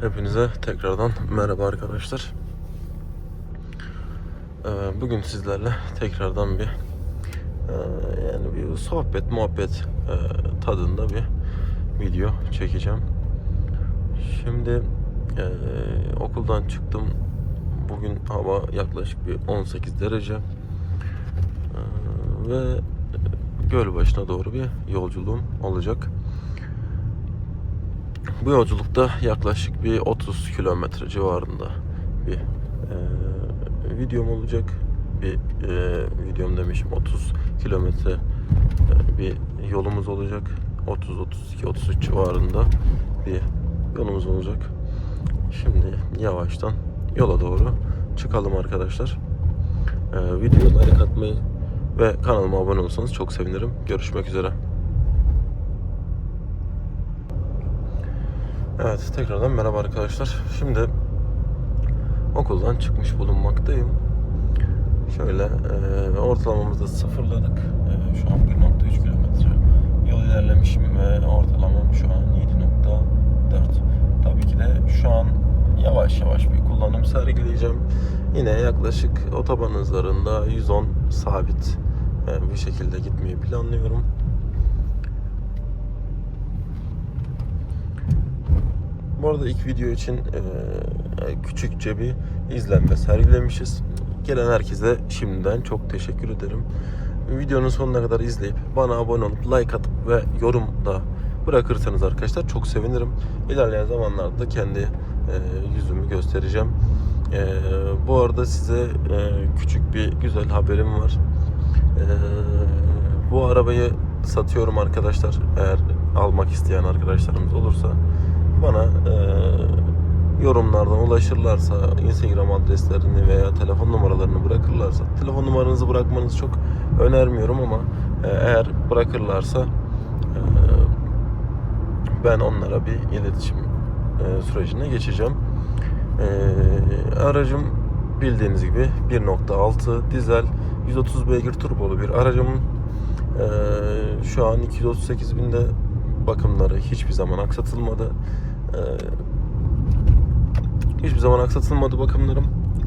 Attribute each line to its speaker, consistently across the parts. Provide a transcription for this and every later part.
Speaker 1: Hepinize tekrardan merhaba arkadaşlar. Ee, Bugün sizlerle tekrardan bir e, yani bir sohbet muhabbet e, tadında bir video çekeceğim. Şimdi e, okuldan çıktım. Bugün hava yaklaşık bir 18 derece ve göl başına doğru bir yolculuğum olacak. Bu yolculukta yaklaşık bir 30 kilometre civarında bir e, videom olacak. Bir e, videom demişim 30 kilometre e, bir yolumuz olacak. 30 32 33 civarında bir yolumuz olacak. Şimdi yavaştan yola doğru çıkalım arkadaşlar. E, videoya like atmayı ve kanalıma abone olursanız çok sevinirim. Görüşmek üzere. Evet tekrardan merhaba arkadaşlar. Şimdi okuldan çıkmış bulunmaktayım. Şöyle e, ortalamamızı sıfırladık. E, şu an 1.3 kilometre yol ilerlemişim ve ortalamam şu an 7.4. Tabii ki de şu an yavaş yavaş bir kullanım sergileyeceğim. Yine yaklaşık otoban hızlarında 110 sabit e, bir şekilde gitmeyi planlıyorum. Bu arada ilk video için e, küçükçe bir izlenme sergilemişiz. Gelen herkese şimdiden çok teşekkür ederim. Videonun sonuna kadar izleyip bana abone olup like atıp ve yorum da bırakırsanız arkadaşlar çok sevinirim. İlerleyen zamanlarda kendi e, yüzümü göstereceğim. E, bu arada size küçük bir güzel haberim var. Bu arabayı satıyorum arkadaşlar. Eğer almak isteyen arkadaşlarımız olursa bana e, yorumlardan ulaşırlarsa Instagram adreslerini veya telefon numaralarını bırakırlarsa telefon numaranızı bırakmanızı çok önermiyorum ama e, eğer bırakırlarsa e, ben onlara bir iletişim e, sürecine geçeceğim. E, aracım bildiğiniz gibi 1.6 dizel 130 beygir turbolu bir aracım. E, şu an 238 binde bakımları hiçbir zaman aksatılmadı. Ee, hiçbir zaman aksatılmadı bakımlarım.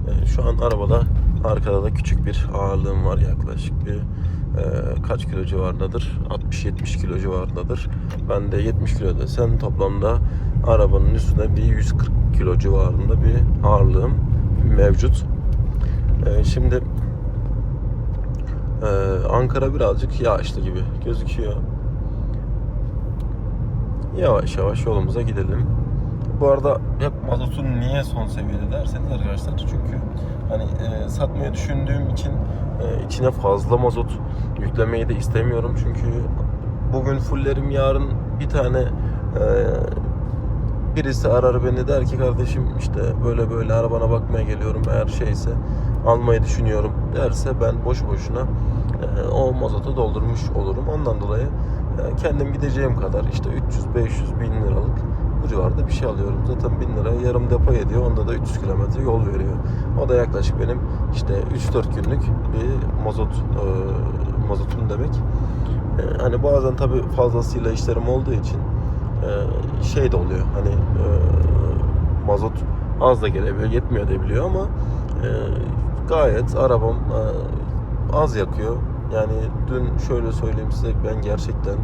Speaker 1: Ee, şu an arabada arkada da küçük bir ağırlığım var yaklaşık bir e, kaç kilo civarındadır? 60-70 kilo civarındadır. Ben de 70 kilo desen toplamda arabanın üstüne bir 140 kilo civarında bir ağırlığım mevcut. Ee, şimdi e, Ankara birazcık yağışlı gibi gözüküyor yavaş yavaş yolumuza gidelim. Bu arada hep mazotun niye son seviyede derseniz arkadaşlar çünkü hani e, satmayı düşündüğüm için e, içine fazla mazot yüklemeyi de istemiyorum. Çünkü bugün fullerim yarın bir tane e, birisi arar beni der ki kardeşim işte böyle böyle arabana bakmaya geliyorum eğer şeyse almayı düşünüyorum. derse ben boş boşuna e, o mazotu doldurmuş olurum. Ondan dolayı e, kendim gideceğim kadar işte 300-500 bin liralık bu civarda bir şey alıyorum. Zaten 1000 lira yarım depo ediyor. Onda da 300 kilometre yol veriyor. O da yaklaşık benim işte 3-4 günlük bir mazot e, mazotum demek. E, hani bazen tabii fazlasıyla işlerim olduğu için e, şey de oluyor. Hani e, mazot az da gelebiliyor, yetmiyor da biliyor ama e, gayet arabam e, az yakıyor. Yani dün şöyle söyleyeyim size ben gerçekten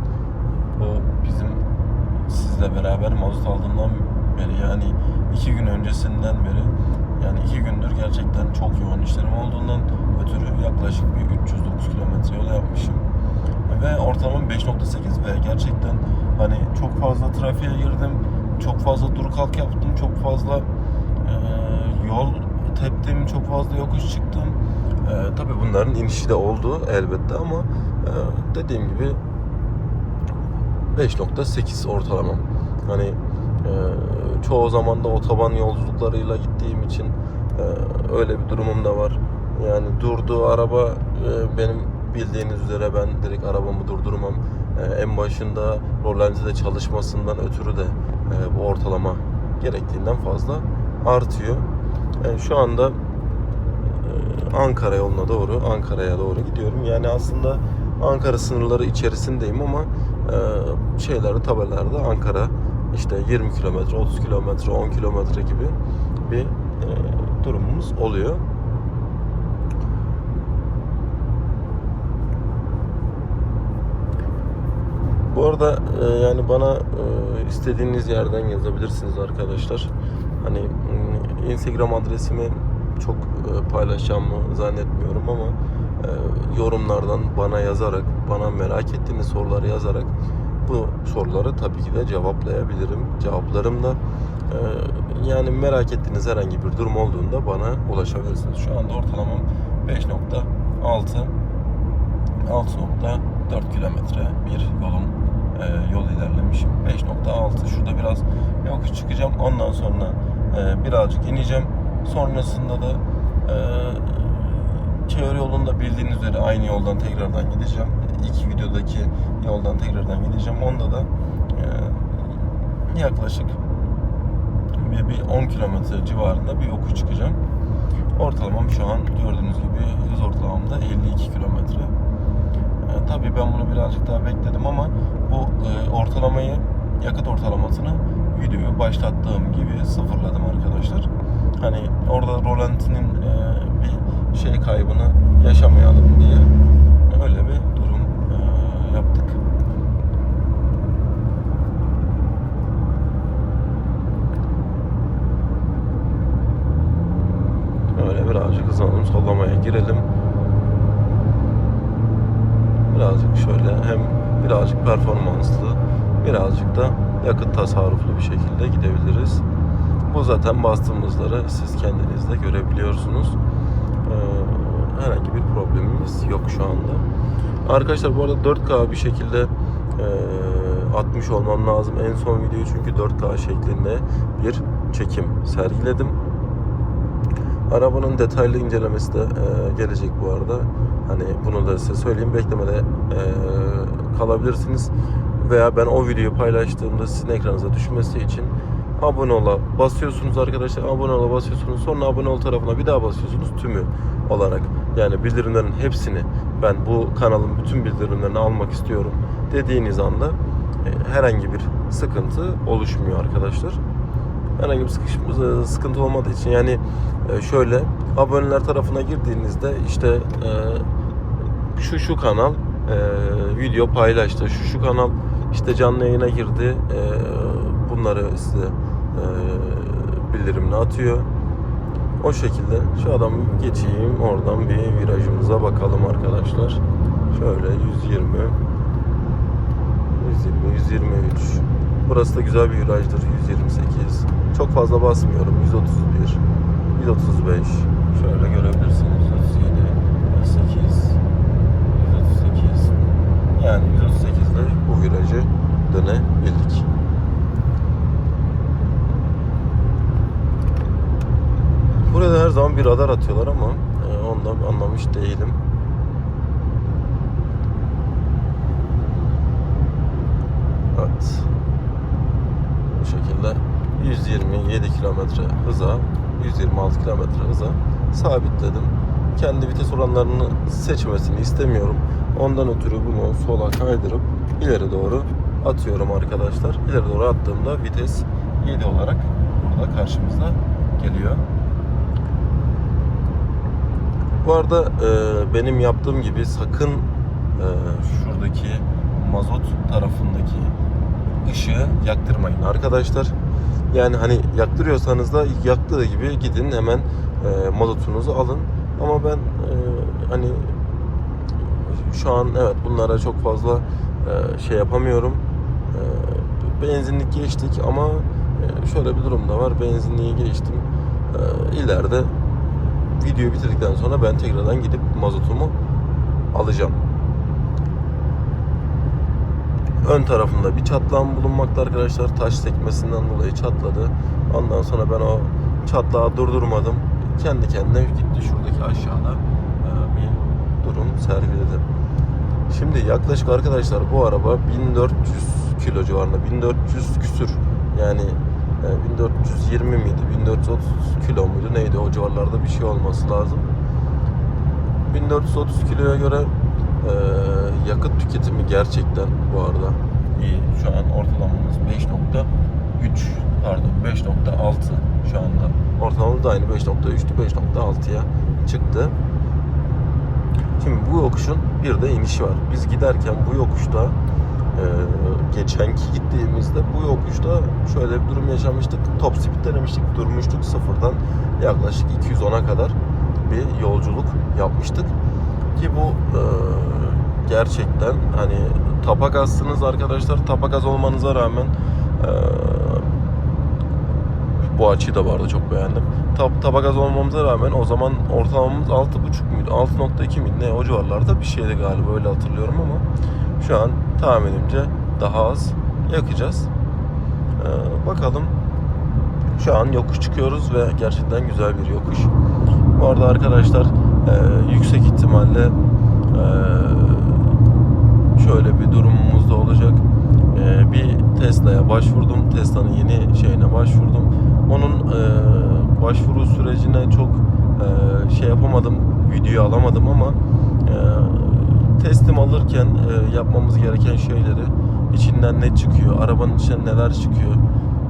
Speaker 1: bu bizim sizle beraber mazot aldığımdan beri yani iki gün öncesinden beri yani iki gündür gerçekten çok yoğun işlerim olduğundan ötürü yaklaşık bir 309 kilometre yol yapmışım. Ve ortalamam 5.8 ve gerçekten hani çok fazla trafiğe girdim. Çok fazla dur kalk yaptım. Çok fazla e, yol teptim. Çok fazla yokuş çıktım. E, tabii bunların inişi de oldu elbette ama e, dediğim gibi 5.8 ortalamam. Hani e, çoğu zaman da otoban yolculuklarıyla gittiğim için e, öyle bir durumum da var. Yani durduğu araba e, benim bildiğiniz üzere ben direkt arabamı durdurmam. E, en başında Rolanti'de çalışmasından ötürü de e, bu ortalama gerektiğinden fazla artıyor. E, şu anda Ankara yoluna doğru, Ankara'ya doğru gidiyorum. Yani aslında Ankara sınırları içerisindeyim ama e, şeyleri tabelalarda Ankara işte 20 kilometre, 30 kilometre, 10 kilometre gibi bir e, durumumuz oluyor. Bu arada e, yani bana e, istediğiniz yerden yazabilirsiniz arkadaşlar. Hani Instagram adresimi çok e, paylaşacağımı zannetmiyorum ama e, yorumlardan bana yazarak, bana merak ettiğiniz soruları yazarak bu soruları tabii ki de cevaplayabilirim. Cevaplarım da e, yani merak ettiğiniz herhangi bir durum olduğunda bana ulaşabilirsiniz. Şu anda ortalamam 5.6 6.4 kilometre bir yolum e, yol ilerlemişim. 5.6 şurada biraz yokuş çıkacağım. Ondan sonra e, birazcık ineceğim. Sonrasında da e, teori yolunda bildiğiniz üzere aynı yoldan tekrardan gideceğim. İki videodaki yoldan tekrardan gideceğim. Onda da e, yaklaşık bir, bir 10 kilometre civarında bir yokuş çıkacağım. Ortalamam şu an gördüğünüz gibi hız ortalamamda 52 kilometre. E, tabii ben bunu birazcık daha bekledim ama bu e, ortalamayı, yakıt ortalamasını videoyu başlattığım gibi sıfırladım arkadaşlar. Hani orada rolantinin e, bir şey kaybını yaşamayalım diye öyle bir durum e, yaptık. Öyle birazcık hızlanalım, sollamaya girelim. Birazcık şöyle hem birazcık performanslı, birazcık da yakıt tasarruflu bir şekilde gidebiliriz. Bu zaten bastığımızları siz kendiniz de görebiliyorsunuz. Ee, herhangi bir problemimiz yok şu anda. Arkadaşlar bu arada 4K bir şekilde e, atmış olmam lazım. En son videoyu çünkü 4K şeklinde bir çekim sergiledim. Arabanın detaylı incelemesi de e, gelecek bu arada. Hani bunu da size söyleyeyim. Beklemede e, kalabilirsiniz. Veya ben o videoyu paylaştığımda sizin ekranınıza düşmesi için abone ola basıyorsunuz arkadaşlar. Abone ola basıyorsunuz. Sonra abone ol tarafına bir daha basıyorsunuz tümü olarak. Yani bildirimlerin hepsini ben bu kanalın bütün bildirimlerini almak istiyorum dediğiniz anda e, herhangi bir sıkıntı oluşmuyor arkadaşlar herhangi bir sıkışma, sıkıntı olmadığı için yani e, şöyle aboneler tarafına girdiğinizde işte e, şu şu kanal e, video paylaştı, şu şu kanal işte canlı yayına girdi e, bunları size e, bildirimle atıyor. O şekilde şu adam geçeyim oradan bir virajımıza bakalım arkadaşlar. Şöyle 120 120 123 Burası da güzel bir virajdır 128 çok fazla basmıyorum. 131, 135. Şöyle görebilirsiniz. 137, 138, 138. Yani 138'de bu virajı dönebildik. Burada her zaman bir radar atıyorlar ama e, ondan anlamış değilim. Evet. Bu şekilde 127 kilometre hıza 126 kilometre hıza sabitledim. Kendi vites oranlarını seçmesini istemiyorum. Ondan ötürü bunu sola kaydırıp ileri doğru atıyorum arkadaşlar. İleri doğru attığımda vites 7 olarak burada karşımıza geliyor. Bu arada e, benim yaptığım gibi sakın e, şuradaki mazot tarafındaki ışığı yaktırmayın arkadaşlar. Yani hani yaktırıyorsanız da yaktığı gibi gidin hemen e, mazotunuzu alın. Ama ben e, hani şu an evet bunlara çok fazla e, şey yapamıyorum. E, benzinlik geçtik ama e, şöyle bir durum da var. Benzinliği geçtim. E, ileride videoyu bitirdikten sonra ben tekrardan gidip mazotumu alacağım. Ön tarafında bir çatlağım bulunmakta arkadaşlar. Taş sekmesinden dolayı çatladı. Ondan sonra ben o çatlağı durdurmadım. Kendi kendine gitti şuradaki aşağıda e, bir durum sergiledi. Şimdi yaklaşık arkadaşlar bu araba 1400 kilo civarında. 1400 küsür. Yani 1420 miydi? 1430 kilo muydu? Neydi? O civarlarda bir şey olması lazım. 1430 kiloya göre e, yakıt tüketimi gerçekten bu arada iyi. Şu an ortalamamız pardon 5.6 şu anda. Ortalamamız da aynı 5.3'tü 5.6'ya çıktı. Şimdi bu yokuşun bir de inişi var. Biz giderken bu yokuşta e, geçenki gittiğimizde bu yokuşta şöyle bir durum yaşamıştık. Top speed denemiştik. Durmuştuk sıfırdan yaklaşık 210'a kadar bir yolculuk yapmıştık. Ki bu e, gerçekten hani tapakazsınız arkadaşlar. Tapakaz olmanıza rağmen e, bu açıyı da vardı çok beğendim. Tab tabakaz olmamıza rağmen o zaman ortalamamız 6.5 muydu? 6.2 miydi? Ne o civarlarda bir şeydi galiba öyle hatırlıyorum ama şu an tahminimce daha az yakacağız. Ee, bakalım şu an yokuş çıkıyoruz ve gerçekten güzel bir yokuş. Bu arada arkadaşlar e, yüksek ihtimalle e, şöyle bir durumumuz da olacak. E, bir Tesla'ya başvurdum. Tesla'nın yeni şeyine başvurdum. Onun e, başvuru sürecine çok e, şey yapamadım, videoyu alamadım ama e, teslim alırken e, yapmamız gereken şeyleri içinden ne çıkıyor, arabanın içine neler çıkıyor,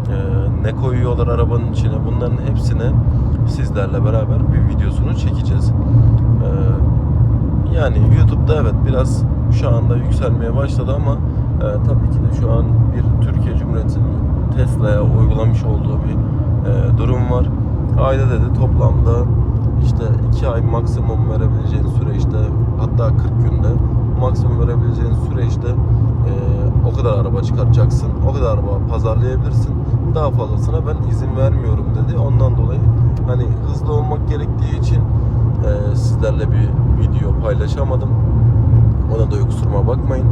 Speaker 1: e, ne koyuyorlar arabanın içine bunların hepsine sizlerle beraber bir videosunu çekeceğiz. E, yani YouTube'da evet biraz şu anda yükselmeye başladı ama e, tabii ki de şu an bir Türkiye Cumhuriyeti'nin Tesla'ya uygulamış olduğu bir e, durum var. Ayda dedi toplamda işte 2 ay maksimum verebileceğin süreçte hatta 40 günde maksimum verebileceğin süreçte e, o kadar araba çıkartacaksın. O kadar araba pazarlayabilirsin. Daha fazlasına ben izin vermiyorum dedi. Ondan dolayı hani hızlı olmak gerektiği için e, sizlerle bir video paylaşamadım. Ona da kusuruma bakmayın.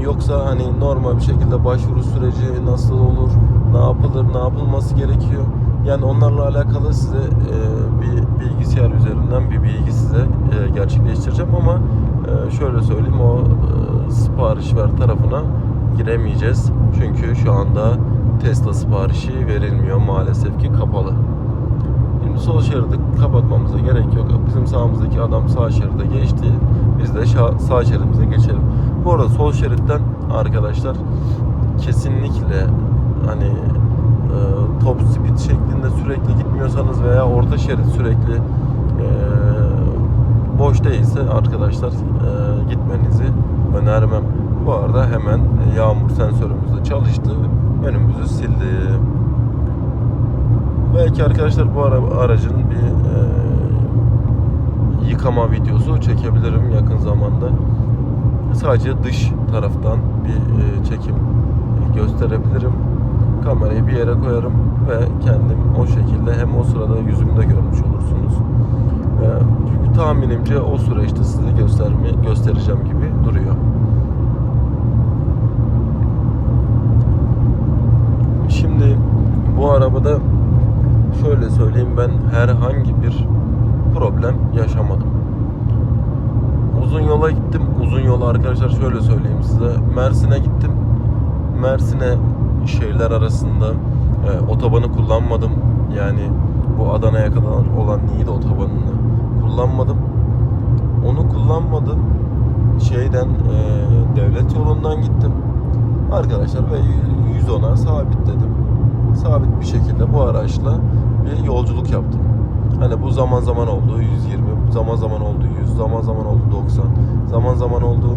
Speaker 1: Yoksa hani normal bir şekilde başvuru süreci nasıl olur, ne yapılır, ne yapılması gerekiyor. Yani onlarla alakalı size e, bir bilgisayar üzerinden bir bilgi size e, gerçekleştireceğim ama e, şöyle söyleyeyim o sipariş ver tarafına giremeyeceğiz. Çünkü şu anda Tesla siparişi verilmiyor maalesef ki kapalı. Şimdi sol şeridi kapatmamıza gerek yok. Bizim sağımızdaki adam sağ şeride geçti. Biz de sağ şeridimize geçelim. Bu arada sol şeritten arkadaşlar kesinlikle hani top speed şeklinde sürekli gitmiyorsanız veya orta şerit sürekli e, boş değilse arkadaşlar e, gitmenizi önermem. Bu arada hemen yağmur sensörümüz de çalıştı. Önümüzü sildi. Belki arkadaşlar bu ara, aracın bir e, yıkama videosu çekebilirim yakın zamanda. Sadece dış taraftan bir e, çekim gösterebilirim. Kamerayı bir yere koyarım ve kendim o şekilde hem o sırada yüzümü de görmüş olursunuz. E, çünkü tahminimce o süreçte size gösterme, göstereceğim gibi duruyor. Şimdi bu arabada şöyle söyleyeyim ben herhangi bir problem yaşamadım. Uzun yola gittim. Uzun yola arkadaşlar şöyle söyleyeyim size. Mersin'e gittim. Mersin'e şehirler arasında e, otobanı kullanmadım. Yani bu Adana'ya kadar olan Niğde otobanını kullanmadım. Onu kullanmadım. Şeyden e, devlet yolundan gittim. Arkadaşlar ve 110'a sabitledim. Sabit bir şekilde bu araçla bir yolculuk yaptım. Hani bu zaman zaman oldu 120, zaman zaman oldu 100, zaman zaman oldu 90, zaman zaman oldu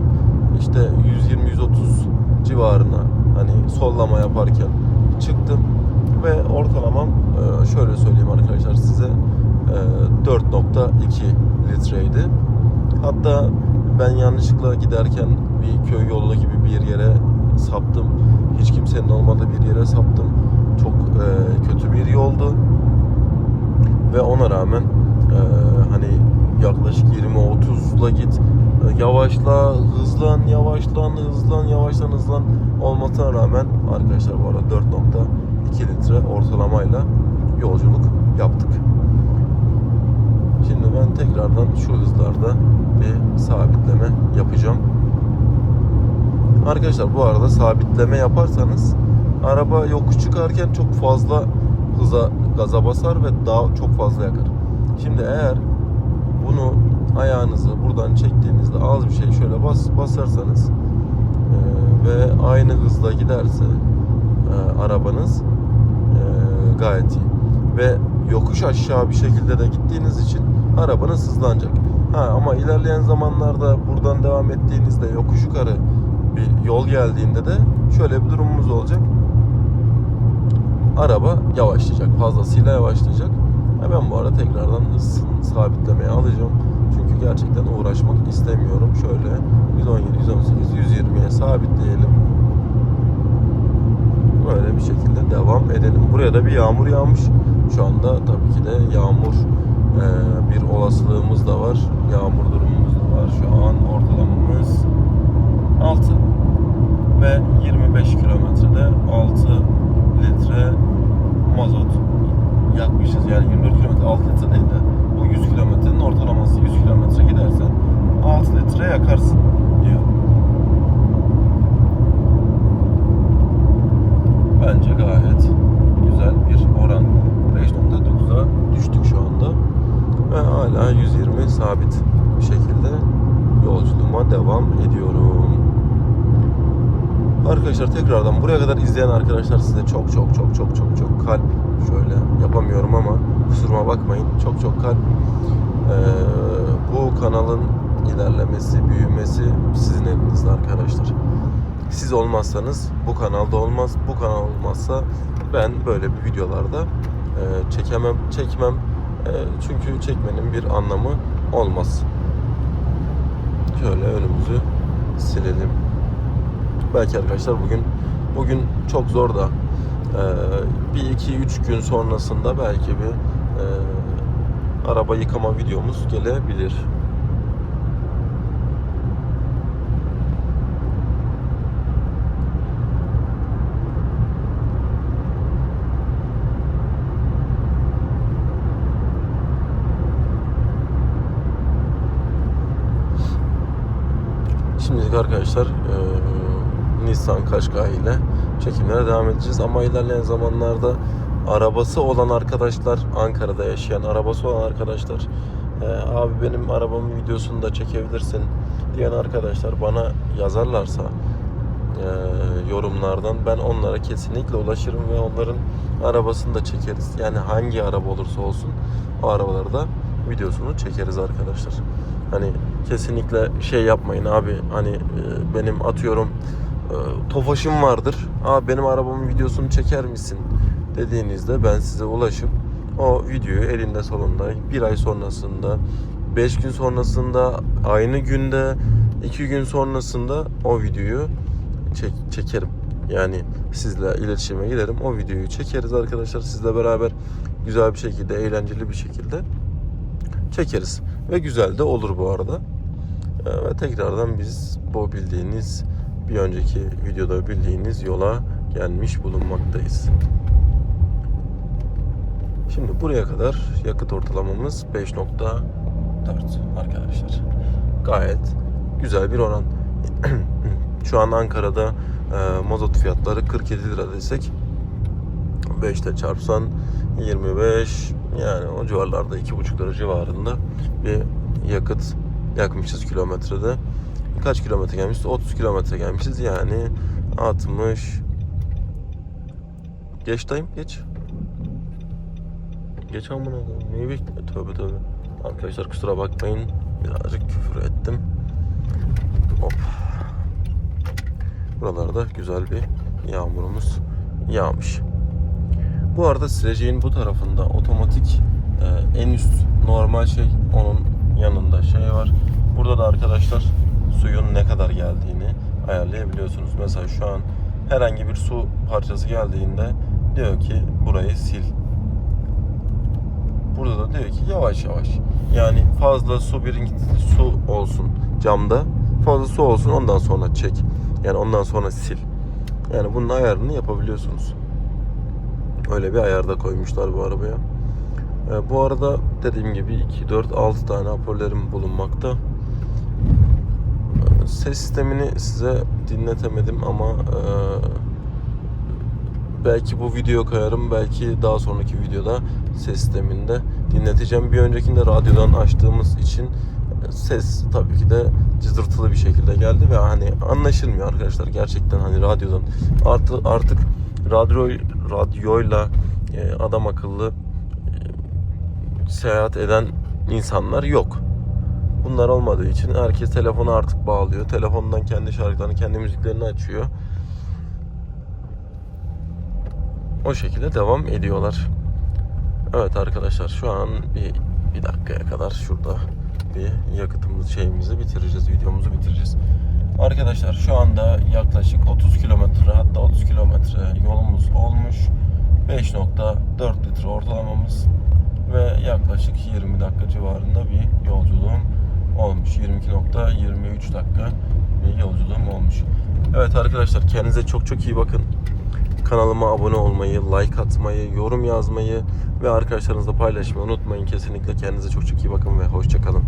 Speaker 1: işte 120-130 civarına hani sollama yaparken çıktım ve ortalamam e, şöyle söyleyeyim arkadaşlar size e, 4.2 litreydi. Hatta ben yanlışlıkla giderken bir köy yolu gibi bir yere saptım. Hiç kimsenin olmadığı bir yere saptım. Çok e, kötü bir yoldu ve ona rağmen e, hani yaklaşık 20-30'la git yavaşla hızlan yavaşlan hızlan yavaşlan hızlan olmasına rağmen arkadaşlar bu arada 4.2 litre ortalamayla yolculuk yaptık. Şimdi ben tekrardan şu hızlarda bir sabitleme yapacağım. Arkadaşlar bu arada sabitleme yaparsanız araba yokuş çıkarken çok fazla hıza gaza basar ve daha çok fazla yakar. Şimdi eğer bunu ayağınızı buradan çektiğinizde az bir şey şöyle bas basarsanız e, ve aynı hızla giderse e, arabanız e, gayet iyi. Ve yokuş aşağı bir şekilde de gittiğiniz için arabanız hızlanacak. Ha ama ilerleyen zamanlarda buradan devam ettiğinizde yokuş yukarı bir yol geldiğinde de şöyle bir durumumuz olacak. Araba yavaşlayacak. Fazlasıyla yavaşlayacak. Ha ben bu arada tekrardan sabitlemeye alacağım. Çünkü gerçekten uğraşmak istemiyorum. Şöyle 117, 118, 120'ye sabitleyelim. Böyle bir şekilde devam edelim. Buraya da bir yağmur yağmış. Şu anda tabii ki de yağmur bir olasılığımız da var. Yağmur durumumuz da var. Şu an ortalamamız 6 ve 25 kilometrede 6 litre mazot yakmışız. Yani 24 kilometre 6 litre değil de bu 100 kilometrenin ortalaması 100 kilometre gidersen 6 litre yakarsın diyor. Bence gayet güzel bir oran. 5.9'a düştük şu anda. Ve hala 120 sabit bir şekilde yolculuğuma devam ediyorum. Arkadaşlar tekrardan buraya kadar izleyen arkadaşlar size çok çok çok çok çok çok kalp şöyle yapamıyorum ama kusuruma bakmayın. Çok çok kalp. Ee, bu kanalın ilerlemesi, büyümesi sizin elinizde arkadaşlar. Siz olmazsanız bu kanalda olmaz. Bu kanal olmazsa ben böyle bir videolarda e, çekemem, çekmem. E, çünkü çekmenin bir anlamı olmaz. Şöyle önümüzü silelim. Belki arkadaşlar bugün bugün çok zor da e, bir iki üç gün sonrasında belki bir e, araba yıkama videomuz gelebilir. Şimdilik arkadaşlar e, Nissan Qashqai ile çekimlere devam edeceğiz ama ilerleyen zamanlarda arabası olan arkadaşlar Ankara'da yaşayan arabası olan arkadaşlar e, abi benim arabamın videosunu da çekebilirsin diyen arkadaşlar bana yazarlarsa e, yorumlardan ben onlara kesinlikle ulaşırım ve onların arabasını da çekeriz. Yani hangi araba olursa olsun o arabalarda videosunu çekeriz arkadaşlar. Hani kesinlikle şey yapmayın abi hani e, benim atıyorum Tofaş'ım vardır. Abi benim arabamın videosunu çeker misin? dediğinizde ben size ulaşıp o videoyu elinde sonunda bir ay sonrasında 5 gün sonrasında aynı günde 2 gün sonrasında o videoyu çek, çekerim. Yani sizle iletişime giderim. O videoyu çekeriz arkadaşlar. Sizle beraber güzel bir şekilde, eğlenceli bir şekilde çekeriz. Ve güzel de olur bu arada. Ee, Ve tekrardan biz bu bildiğiniz bir önceki videoda bildiğiniz yola gelmiş bulunmaktayız. Şimdi buraya kadar yakıt ortalamamız 5.4 arkadaşlar. Gayet güzel bir oran. Şu an Ankara'da e, mazot fiyatları 47 lira desek 5'te çarpsan 25 yani o civarlarda 2,5 lira civarında bir yakıt yakmışız kilometrede. Kaç kilometre gelmişiz? 30 kilometre gelmişiz. Yani 60 Geç dayım geç. Geç amına koyayım. Neyi bekle? Tövbe tövbe. Arkadaşlar kusura bakmayın. Birazcık küfür ettim. Hop. Buralarda güzel bir yağmurumuz yağmış. Bu arada sileceğin bu tarafında otomatik e, en üst normal şey onun yanında şey var. Burada da arkadaşlar suyun ne kadar geldiğini ayarlayabiliyorsunuz. Mesela şu an herhangi bir su parçası geldiğinde diyor ki burayı sil. Burada da diyor ki yavaş yavaş. Yani fazla su bir su olsun camda. Fazla su olsun ondan sonra çek. Yani ondan sonra sil. Yani bunun ayarını yapabiliyorsunuz. Öyle bir ayarda koymuşlar bu arabaya. Ee, bu arada dediğim gibi 2, 4, 6 tane hoparlörüm bulunmakta. Ses sistemini size dinletemedim ama e, belki bu video koyarım belki daha sonraki videoda ses sisteminde dinleteceğim. Bir öncekinde radyodan açtığımız için ses tabii ki de cızırtılı bir şekilde geldi ve hani anlaşılmıyor arkadaşlar gerçekten hani radyodan artı artık radyo radyoyla e, adam akıllı e, seyahat eden insanlar yok. Bunlar olmadığı için herkes telefonu artık bağlıyor. Telefondan kendi şarkılarını, kendi müziklerini açıyor. O şekilde devam ediyorlar. Evet arkadaşlar şu an bir, bir dakikaya kadar şurada bir yakıtımız şeyimizi bitireceğiz. Videomuzu bitireceğiz. Arkadaşlar şu anda yaklaşık 30 kilometre hatta 30 kilometre yolumuz olmuş. 5.4 litre ortalamamız ve yaklaşık 20 dakika civarında bir yolculuğum olmuş. 22.23 dakika bir yolculuğum olmuş. Evet arkadaşlar kendinize çok çok iyi bakın. Kanalıma abone olmayı, like atmayı, yorum yazmayı ve arkadaşlarınızla paylaşmayı unutmayın. Kesinlikle kendinize çok çok iyi bakın ve hoşçakalın.